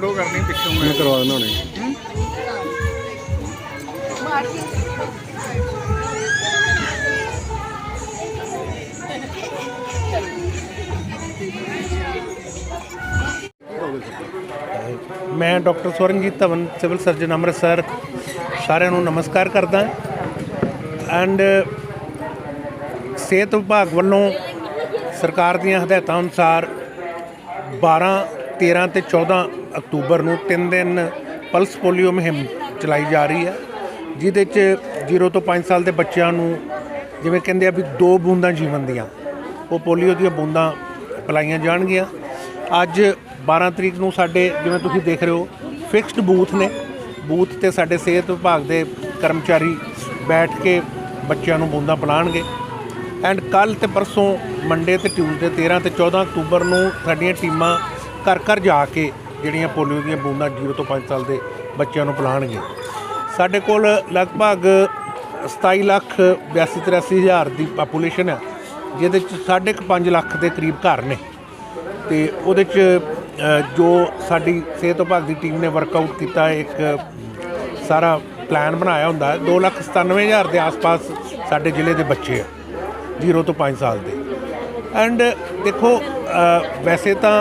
Photo ਕਰਨੀ ਪਿੱਛੋਂ ਮੈਂ। ਮੈਂ ਕਰਵਾ ਦਿੰਦਾ ਹੁਣੇ। ਮੈਂ doctor Swaranjit Dhawan civil surgeon Amritsar. ਸਾਰਿਆਂ ਨੂੰ ਨਮਸਕਾਰ ਕਰਦਾ। ਐਂਡ ਸਿਹਤ ਵਿਭਾਗ ਵੱਲੋਂ ਸਰਕਾਰ ਦੀਆਂ ਹਦਾਇਤਾਂ ਅਨੁਸਾਰ 12 13 ਤੇ 14 ਅਕਤੂਬਰ ਨੂੰ ਤਿੰਨ ਦਿਨ ਪਲਸ ਪੋਲੀਓ ਮੁਹਿੰਮ ਚਲਾਈ ਜਾ ਰਹੀ ਹੈ, ਜਿਹਦੇ 'ਚ 0 ਤੋਂ 5 ਸਾਲ ਦੇ ਬੱਚਿਆਂ ਨੂੰ ਜਿਵੇਂ ਕਹਿੰਦੇ ਆ ਵੀ ਦੋ ਬੂੰਦਾਂ ਜੀਵਨ ਦੀਆਂ, ਉਹ ਪੋਲੀਓ ਦੀਆਂ ਬੂੰਦਾਂ ਪਿਲਾਈਆਂ ਜਾਣਗੀਆਂ। ਅੱਜ 12 ਤਰੀਕ ਨੂੰ ਸਾਡੇ, ਜਿਵੇਂ ਤੁਸੀਂ ਦੇਖ ਰਹੇ ਹੋ ਫਿਕਸਡ ਬੂਥ ਨੇ। ਬੂਥ ਤੇ ਸਾਡੇ ਸਿਹਤ ਵਿਭਾਗ ਦੇ ਕਰਮਚਾਰੀ ਬੈਠ ਕੇ ਬੱਚਿਆਂ ਨੂੰ ਬੂੰਦਾਂ ਪਿਲਾਣਗੇ। ਐਂਡ ਕੱਲ ਤੇ ਪਰਸੋਂ, ਮੰਡੇ ਤੇ ਟਿਊਜ਼ਡੇ 13 ਤੇ 14 ਅਕਤੂਬਰ ਨੂੰ ਸਾਡੀਆਂ ਟੀਮਾਂ ਘਰ ਘਰ ਜਾ ਕੇ ਜਿਹੜੀਆਂ ਪੋਲੀਓ ਦੀਆਂ ਬੂੰਦਾਂ 0 ਤੋਂ 5 ਸਾਲ ਦੇ ਬੱਚਿਆਂ ਨੂੰ ਪਿਲਾਣਗੇ ਸਾਡੇ ਕੋਲ ਲਗਭਗ 27 ਲੱਖ 82 83 ਹਜ਼ਾਰ ਦੀ ਪਾਪੂਲੇਸ਼ਨ ਹੈ ਜਿਹਦੇ ਚ ਸਾਢੇ ਕੁ 5 ਲੱਖ ਦੇ ਕਰੀਬ ਘਰ ਨੇ। ਤੇ ਉਹਦੇ ਚ ਜੋ ਸਾਡੀ ਸਿਹਤ ਵਿਭਾਗ ਦੀ ਟੀਮ ਨੇ ਵਰਕਆਊਟ ਕੀਤਾ, ਇੱਕ ਸਾਰਾ ਪਲਾਨ ਬਣਾਇਆ ਹੁੰਦਾ ਹੈ 297000 ਦੇ ਆਸ-ਪਾਸ ਸਾਡੇ ਜ਼ਿਲ੍ਹੇ ਦੇ ਬੱਚੇ ਆ 0 ਤੋਂ 5 ਸਾਲ ਦੇ। ਐਂਡ ਦੇਖੋ ਵੈਸੇ ਤਾਂ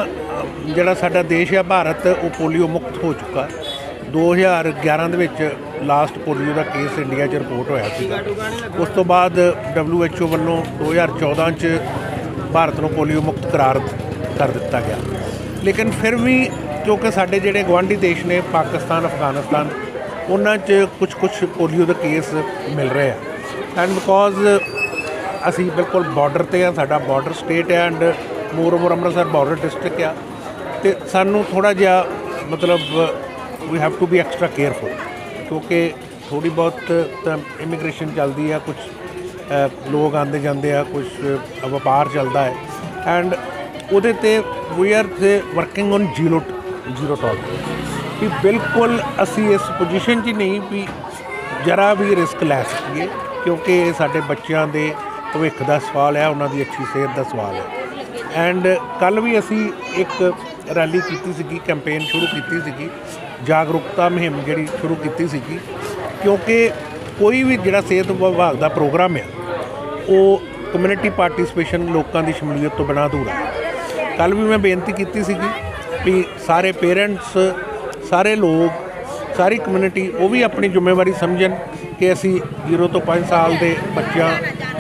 ਜਿਹੜਾ ਸਾਡਾ ਦੇਸ਼ ਹੈ ਭਾਰਤ, ਉਹ ਪੋਲੀਓ ਮੁਕਤ ਹੋ ਚੁੱਕਾ ਹੈ। 2011 ਦੇ ਵਿੱਚ ਲਾਸਟ ਪੋਲੀਓ ਦਾ ਕੇਸ ਇੰਡੀਆ 'ਚ ਰਿਪੋਰਟ ਹੋਇਆ ਸੀ ਉਸ ਤੋਂ ਬਾਅਦ WHO ਵੱਲੋਂ 2014 'ਚ ਭਾਰਤ ਨੂੰ ਪੋਲੀਓ ਮੁਕਤ ਕਰਾਰ ਕਰ ਦਿੱਤਾ ਗਿਆ। ਲੇਕਿਨ ਫਿਰ ਵੀ ਕਿਉਂਕਿ ਸਾਡੇ ਜਿਹੜੇ ਗਵਾਂਢੀ ਦੇਸ਼ ਨੇ, ਪਾਕਿਸਤਾਨ, ਅਫਗਾਨਿਸਤਾਨ, ਉਹਨਾਂ 'ਚ ਕੁਝ ਕੁਝ ਪੋਲੀਓ ਦੇ ਕੇਸ ਮਿਲ ਰਹੇ ਆ। ਐਂਡ ਬਿਕੋਜ਼ ਅਸੀਂ ਬਿਲਕੁਲ ਬਾਰਡਰ ਤੇ ਆ, ਸਾਡਾ ਬਾਰਡਰ ਸਟੇਟ ਹੈ and moreover Amritsar border district ਆ ਤੇ ਸਾਨੂੰ ਥੋੜਾ ਜਿਹਾ ਮਤਲਬ ਵੀ have to be extra careful ਕਿਉਂਕਿ ਥੋੜੀ ਬਹੁਤ ਤਾਂ ਇਮੀਗ੍ਰੇਸ਼ਨ ਚੱਲਦੀ ਆ ਕੁਝ ਲੋਕ ਆਉਂਦੇ ਜਾਂਦੇ ਆ ਕੁਝ ਵਪਾਰ ਚੱਲਦਾ ਹੈ ਐਂਡ ਉਹਦੇ ਤੇ ਵੀ ਆਰ ਤੇ working on zero zero tolerance ਵੀ ਬਿਲਕੁਲ ਅਸੀਂ ਇਸ ਪੋਜੀਸ਼ਨ 'ਚ ਨਹੀਂ ਵੀ ਜਰਾ ਵੀ ਰਿਸਕ ਲੈ ਸਕੀਏ ਕਿਉਂਕਿ ਇਹ ਸਾਡੇ ਬੱਚਿਆਂ ਦੇ ਭਵਿੱਖ ਦਾ ਸਵਾਲ ਹੈ, ਉਹਨਾਂ ਦੀ ਅੱਛੀ ਸਿਹਤ ਦਾ ਸਵਾਲ ਹੈ ਐਂਡ ਕੱਲ ਵੀ ਅਸੀਂ ਇੱਕ ਰੈਲੀ ਕੀਤੀ ਸੀਗੀ, ਕੈਂਪੇਨ ਸ਼ੁਰੂ ਕੀਤੀ ਸੀਗੀ, ਜਾਗਰੂਕਤਾ ਮੁਹਿੰਮ ਜਿਹੜੀ ਸ਼ੁਰੂ ਕੀਤੀ ਸੀਗੀ, ਕਿਉਂਕਿ ਕੋਈ ਵੀ ਜਿਹੜਾ ਸਿਹਤ ਵਿਭਾਗ ਦਾ ਪ੍ਰੋਗਰਾਮ ਹੈ ਉਹ ਕਮਿਊਨਿਟੀ ਪਾਰਟਿਸਿਪੇਸ਼ਨ ਲੋਕਾਂ ਦੀ ਸ਼ਮੂਲੀਅਤ ਤੋਂ ਬਿਨਾਂ ਅਧੂਰਾ। ਹੈ ਕੱਲ ਵੀ ਮੈਂ ਬੇਨਤੀ ਕੀਤੀ ਸੀਗੀ ਵੀ ਸਾਰੇ ਪੇਰੈਂਟਸ ਸਾਰੇ ਲੋਕ, ਸਾਰੀ ਕਮਿਊਨਿਟੀ ਉਹ ਵੀ ਆਪਣੀ ਜ਼ਿੰਮੇਵਾਰੀ ਸਮਝਣ ਕਿ ਅਸੀਂ 0 ਤੋਂ 5 ਸਾਲ ਦੇ ਬੱਚਿਆਂ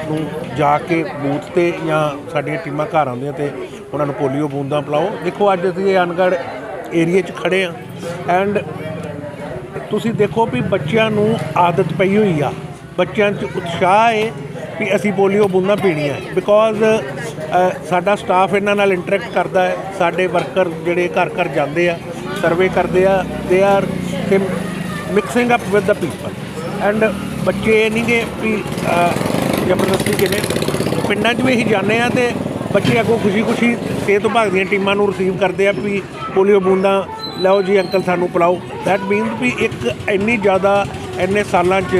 ਨੂੰ ਜਾ ਕੇ ਬੂਥ ਤੇ ਜਾਂ ਸਾਡੀਆਂ ਟੀਮਾਂ ਘਰ ਆਉਂਦੀਆਂ ਤੇ ਉਹਨਾਂ ਨੂੰ ਪੋਲੀਓ ਬੂੰਦਾਂ ਪਿਲਾਓ। ਦੇਖੋ ਅੱਜ ਅਸੀਂ ਇਹ ਅਨਗੜ ਏਰੀਏ 'ਚ ਖੜੇ ਆ ਐਂਡ ਤੁਸੀਂ ਦੇਖੋ ਵੀ ਬੱਚਿਆਂ ਨੂੰ ਆਦਤ ਪਈ ਹੋਈ ਆ। ਬੱਚਿਆਂ 'ਚ ਉਤਸ਼ਾਹ ਹੈ ਵੀ ਅਸੀਂ ਪੋਲੀਓ ਬੂੰਦਾਂ ਪੀਣੀਆਂ ਬਿਕੋਜ਼ ਸਾਡਾ ਸਟਾਫ ਇਹਨਾਂ ਨਾਲ ਇੰਟਰੈਕਟ ਕਰਦਾ ਹੈ ਸਾਡੇ ਵਰਕਰ ਜਿਹੜੇ ਘਰ ਘਰ ਜਾਂਦੇ ਆ ਸਰਵੇ ਕਰਦੇ ਆ they are mixing up with the people and ਬੱਚੇ ਇਹ ਨਹੀਂ ਕਿ ਵੀ ਅ, ਜ਼ਬਰਦਸਤੀ ਕਿਨੇ ਪਿੰਡਾਂ 'ਚ ਵੀ ਅਸੀਂ ਜਾਂਦੇ ਆ ਤੇ ਬੱਚੇ ਅੱਗੋਂ ਖੁਸ਼ੀ-ਖੁਸ਼ੀ ਸਿਹਤ ਵਿਭਾਗ ਦੀਆਂ ਟੀਮਾਂ ਨੂੰ ਰਿਸੀਵ ਕਰਦੇ ਆ ਵੀ ਪੋਲੀਓ ਬੂੰਦਾਂ ਲਓ ਜੀ ਅੰਕਲ ਸਾਨੂੰ ਪਿਲਾਓ। ਦੈਟ ਮੀਨਸ ਵੀ ਇੱਕ ਇੰਨੀ ਜ਼ਿਆਦਾ ਇੰਨੇ ਸਾਲਾਂ 'ਚ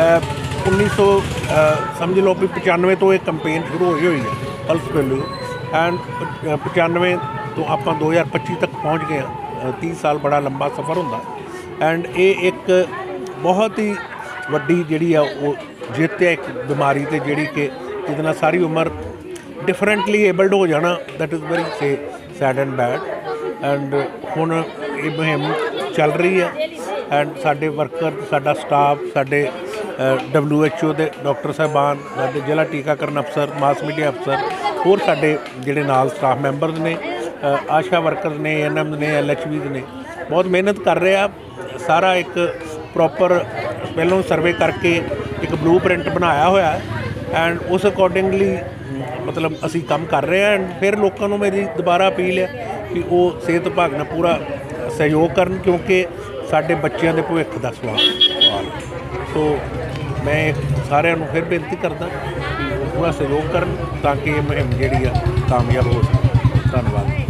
ਅ, 1900 ਸਮਝ ਲਓ ਵੀ 95 ਤੋਂ ਇਹ ਕੈਂਪੇਨ ਸ਼ੁਰੂ ਹੋਈ ਹੋਈ ਹੈ ਪਲਸ ਪੋਲੀਓ ਐਂਡ 95 ਤੋਂ ਆਪਾਂ 2025 ਤੱਕ ਪਹੁੰਚ ਗਏ ਹਾਂ। 30 ਸਾਲ ਬੜਾ ਲੰਬਾ ਸਫ਼ਰ ਹੁੰਦਾ। ਐਂਡ ਇਹ ਇੱਕ ਬਹੁਤ ਹੀ ਵੱਡੀ ਜਿਹੜੀ ਆ ਉਹ ਜਿੱਤ ਹੈ ਇੱਕ ਬਿਮਾਰੀ ਤੇ ਜਿਹੜੀ ਕਿ ਜਿਹਦੇ ਨਾਲ ਸਾਰੀ ਉਮਰ ਡਿਫਰੈਂਟਲੀ ਏਬਲਡ ਹੋ ਜਾਣਾ that is very say sad and bad and ਹੁਣ ਇਹ ਮੁਹਿੰਮ ਚੱਲ ਰਹੀ ਹੈ ਐਂਡ ਸਾਡੇ ਵਰਕਰ ਸਾਡਾ ਸਟਾਫ ਸਾਡੇ WHO ਦੇ ਡਾਕਟਰ ਸਾਹਿਬਾਨ, ਸਾਡੇ ਜ਼ਿਲ੍ਹਾ ਟੀਕਾਕਰਨ ਅਫਸਰ ਮਾਸ ਮੀਡੀਆ ਅਫਸਰ, ਹੋਰ ਸਾਡੇ ਜਿਹੜੇ ਨਾਲ ਸਟਾਫ ਮੈਂਬਰਸ ਨੇ ਆਸ਼ਾ ਵਰਕਰ ਨੇ ਐਨਐਮ ਨੇ ਐਲਐਚਵੀ ਨੇ, ਬਹੁਤ ਮਿਹਨਤ ਕਰ ਰਹੇ ਆ। ਸਾਰਾ ਇੱਕ ਪ੍ਰੋਪਰ ਪਹਿਲਾਂ ਸਰਵੇ ਕਰਕੇ ਇੱਕ ਬਲੂਪ੍ਰਿੰਟ ਬਣਾਇਆ ਹੋਇਆ ਐਂਡ ਉਸ ਅਕੋਰਡਿੰਗਲੀ ਮਤਲਬ ਅਸੀਂ ਕੰਮ ਕਰ ਰਹੇ ਹਾਂ ਫਿਰ ਲੋਕਾਂ ਨੂੰ ਮੇਰੀ ਦੁਬਾਰਾ ਅਪੀਲ ਹੈ ਕਿ ਉਹ ਸਿਹਤ ਵਿਭਾਗ ਨਾਲ ਪੂਰਾ ਸਹਿਯੋਗ ਕਰਨ ਕਿਉਂਕਿ ਸਾਡੇ ਬੱਚਿਆਂ ਦੇ ਭਵਿੱਖ ਦਾ ਸਵਾਲ ਸਵਾਲ ਸੋ ਮੈਂ ਸਾਰਿਆਂ ਨੂੰ ਫਿਰ ਬੇਨਤੀ ਕਰਦਾ ਕਿ ਉਹ ਪੂਰਾ ਸਹਿਯੋਗ ਕਰਨ ਤਾਂ ਕਿ ਇਹ ਮੁਹਿੰਮ ਜਿਹੜੀ ਆ ਕਾਮਯਾਬ ਹੋ ਸਕੇ। ਧੰਨਵਾਦ।